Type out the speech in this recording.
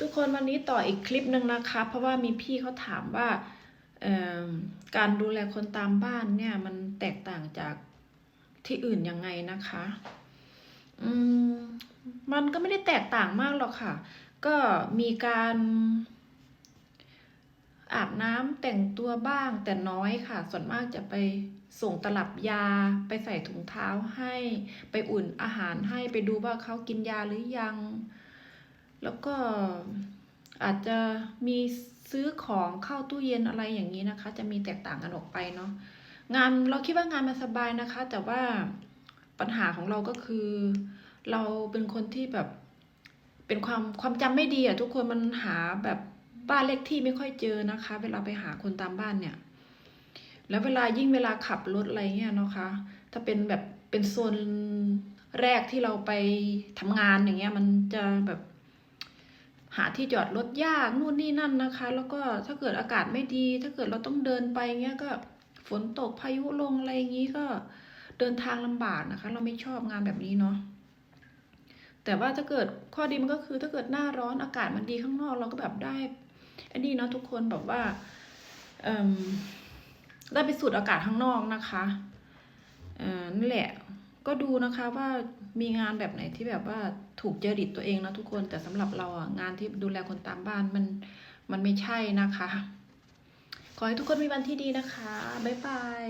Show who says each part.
Speaker 1: ทุกคนวันนี้ต่ออีกคลิปหนึ่งนะคะ เพราะว่ามีพี่เขาถามว่าการดูแลคนตามบ้านเนี่ยมันแตกต่างจากที่อื่นยังไงนะคะอืมมันก็ไม่ได้แตกต่างมากหรอกค่ะ ก็มีการอาบน้ำแต่งตัวบ้างแต่น้อยค่ะ ส่วนมากจะไปส่งตลับยาไปใส่ถุงเท้าให้ ไปอุ่นอาหารให้ไปดูว่าเขากินยาหรือยัง แล้วก็อาจจะมีซื้อของเข้าตู้เย็นอะไรอย่างนี้นะคะ จะมีแตกต่างกันออกไปเนาะงานเราคิดว่างานมันสบายนะคะ แต่ว่าปัญหาของเราก็คือ เราเป็นคนที่แบบ เป็นความความจำไม่ดีอะทุกคนมันหาแบบบ้านเลขที่ไม่ค่อยเจอนะคะ เวลาไปหาคนตามบ้านเนี่ย แล้วเวลายิ่งเวลาขับรถอะไรเงี้ยเนาะคะ ถ้าเป็นแบบเป็นโซนแรกที่เราไปทำงานอย่างเงี้ย มันจะแบบ หาที่จอดรถยากนู่นนี่นั่นนะคะ แล้วก็ถ้าเกิดอากาศไม่ดี ถ้าเกิดเราต้องเดินไปเงี้ยก็ฝนตกพายุลงอะไรอย่างงี้ก็เดินทางลำบากนะคะ เราไม่ชอบงานแบบนี้เนาะแต่ว่าถ้าเกิดข้อดีมันก็คือถ้าเกิดหน้าร้อนอากาศมันดีข้างนอกเราก็แบบได้อันนี้เนาะทุกคนแบบว่าได้ไปสูดอากาศข้างนอกนะคะนั่นแหละ ก็ดูนะคะว่ามีงานแบบไหนที่แบบว่าถูกจริตตัวเองนะทุกคนแต่สำหรับเราอะงานที่ดูแลคนตามบ้านมันมันไม่ใช่นะคะ ขอให้ทุกคนมีวันที่ดีนะคะ บ๊ายบาย